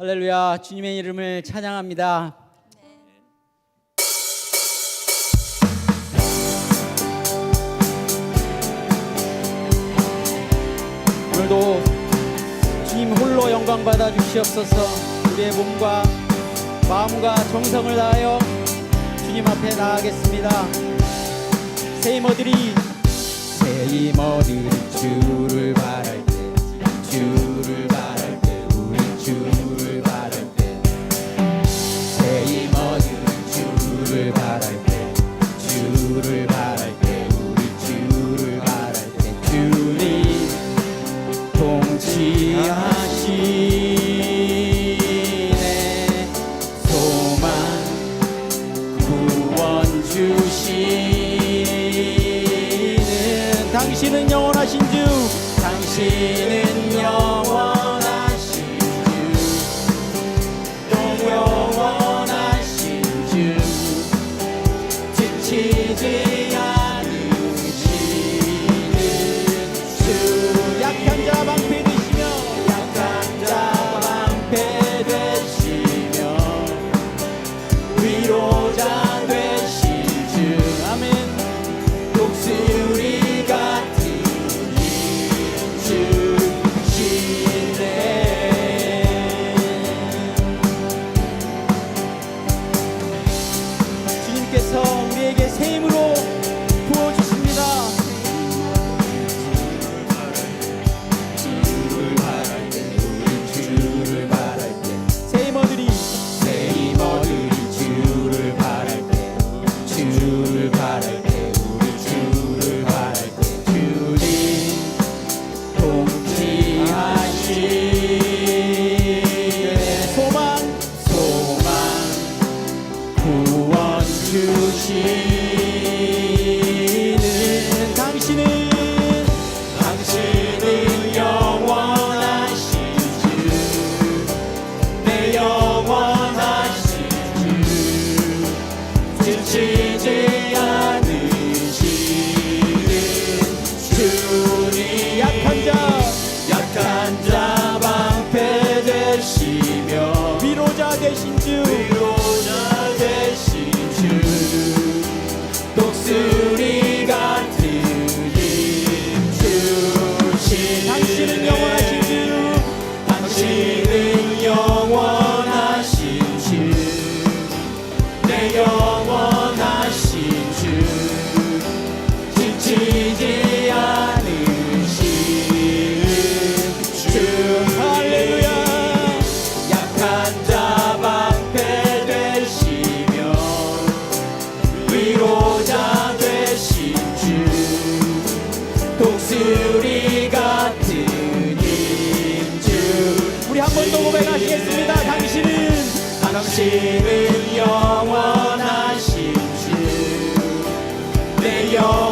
할렐루야 주님의 이름을 찬양합니다. 네. 오늘도 주님 홀로 영광 받아 주시옵소서. 우리의 몸과 마음과 정성을 다하여 주님 앞에 나아겠습니다. 세이머들이 세이머들이 주를 바랄 때 주를 바랄 때 우리 주 주시는. 당신은 영원하신 주. 당신은 영원 한 번 더 고백하시겠습니다. 당신은 당신은 영원하신 주 내 영.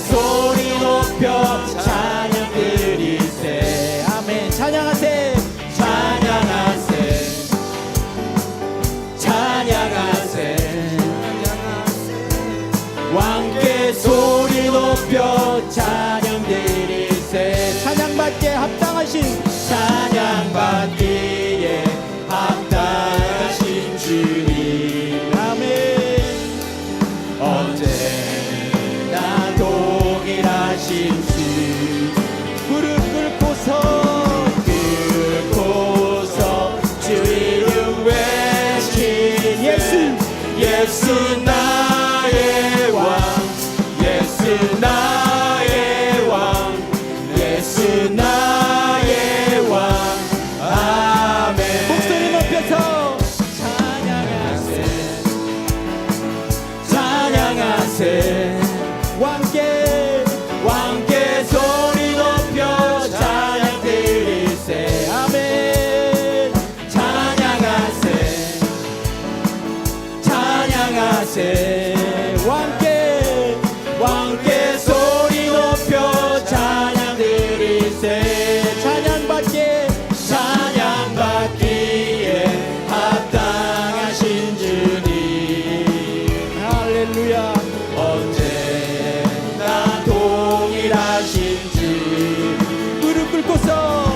소리 높여 Público São!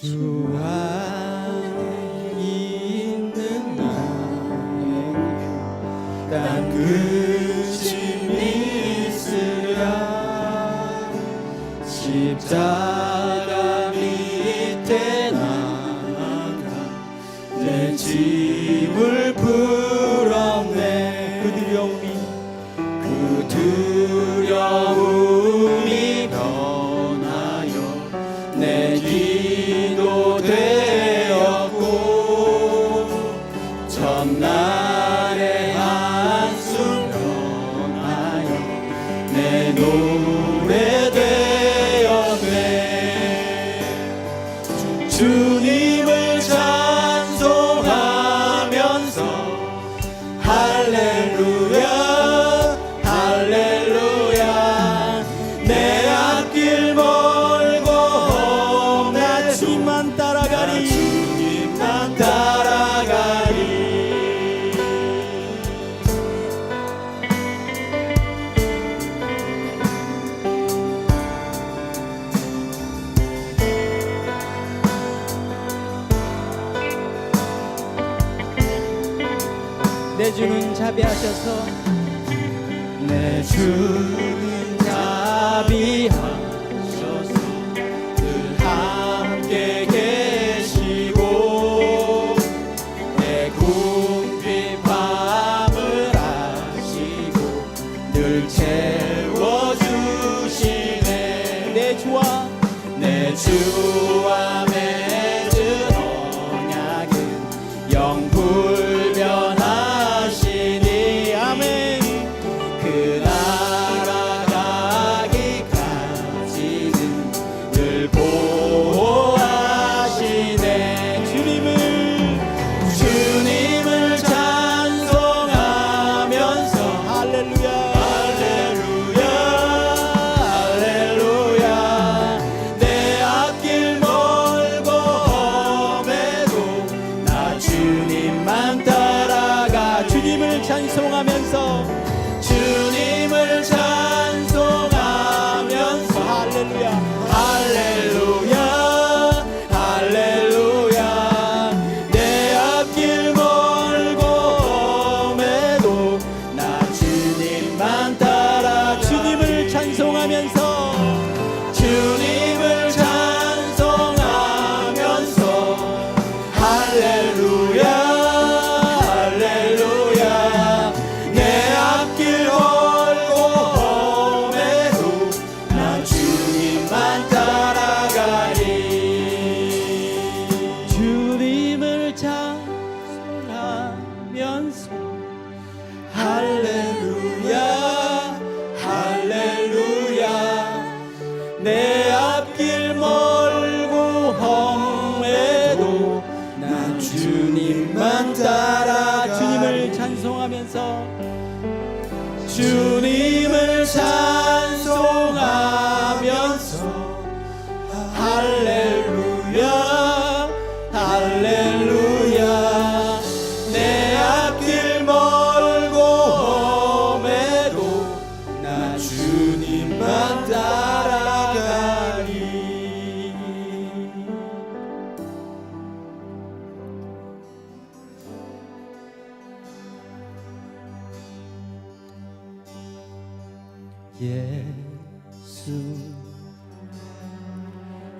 주 안에 있는 나의 땅끝 He.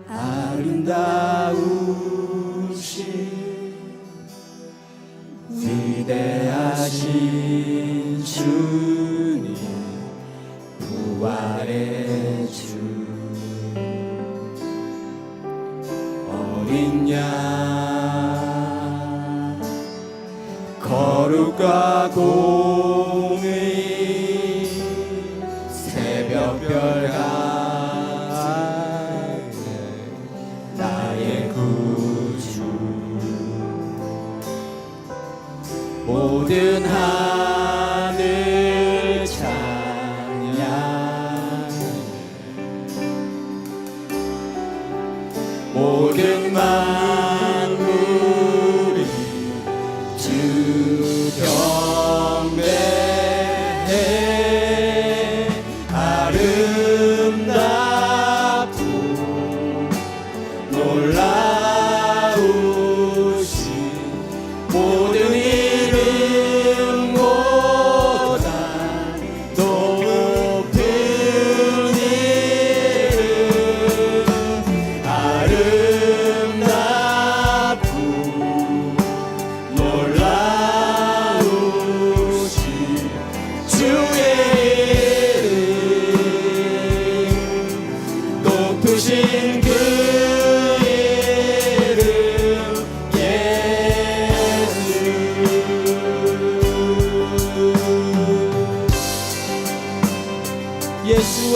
아름다우신 위대하신 주.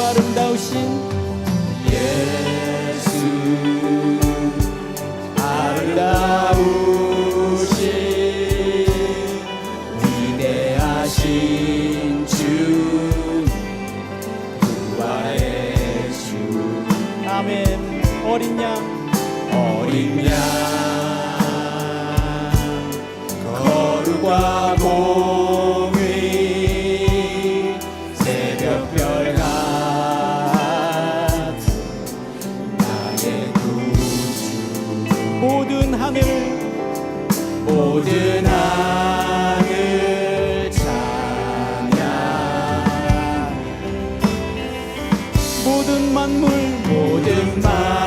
아름다우신 예 모든 만물 모든 만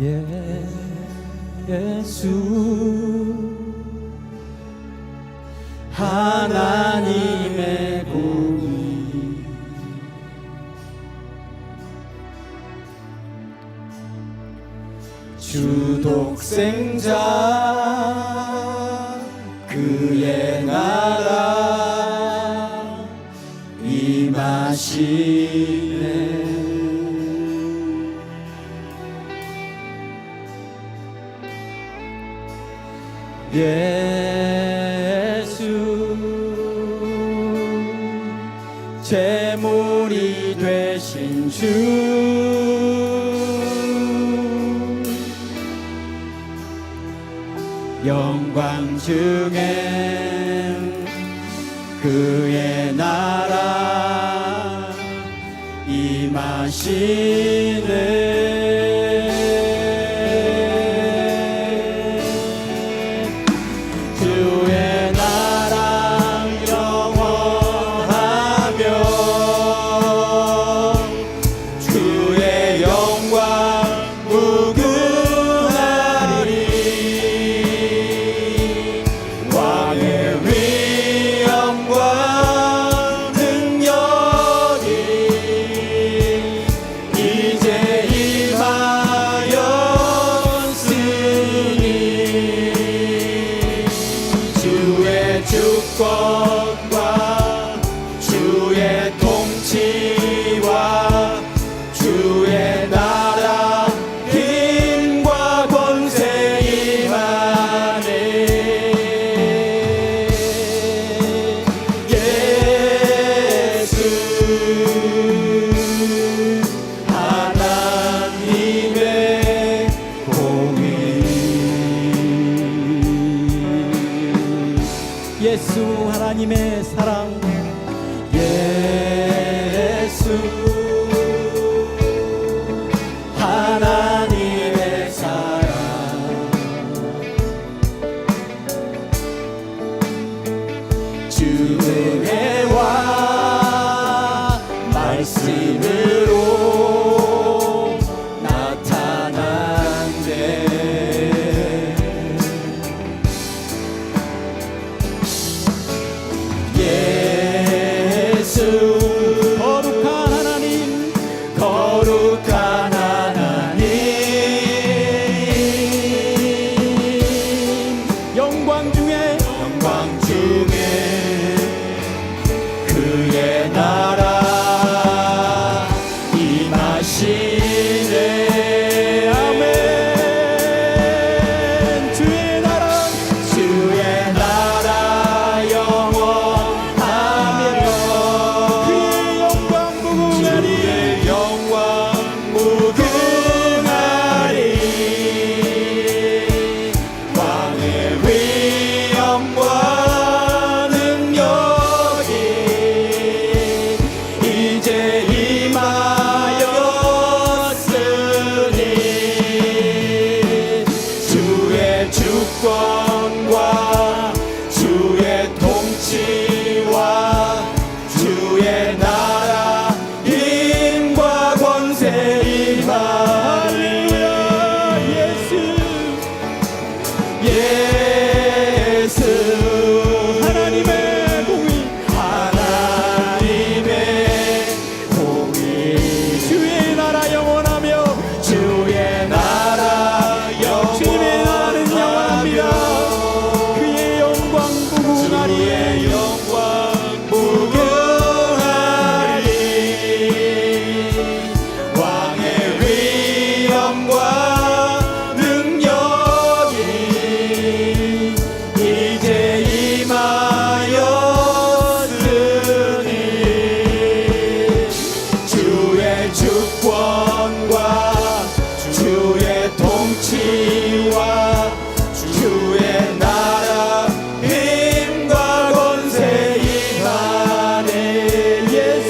예, 예수. 하나님의 공이 주 독생자. 재물이 되신 주. 영광 중에 그의 나라 임하신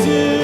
Jesus.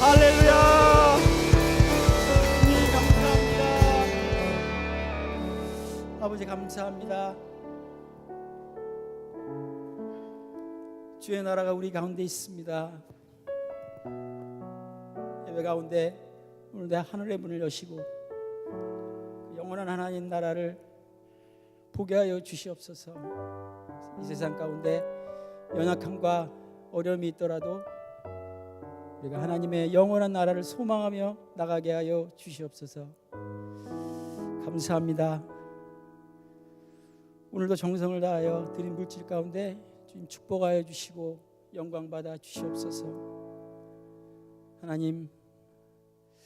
할렐루야. 주님 감사합니다. 아버지 감사합니다. 주의 나라가 우리 가운데 있습니다. 예배 가운데 오늘 내 하늘의 문을 여시고 그 영원한 하나님 나라를 보게 하여 주시옵소서. 이 세상 가운데 연약함과 어려움이 있더라도 우리가 하나님의 영원한 나라를 소망하며 나가게 하여 주시옵소서. 감사합니다. 오늘도 정성을 다하여 드린 물질 가운데 주님 축복하여 주시고 영광 받아 주시옵소서. 하나님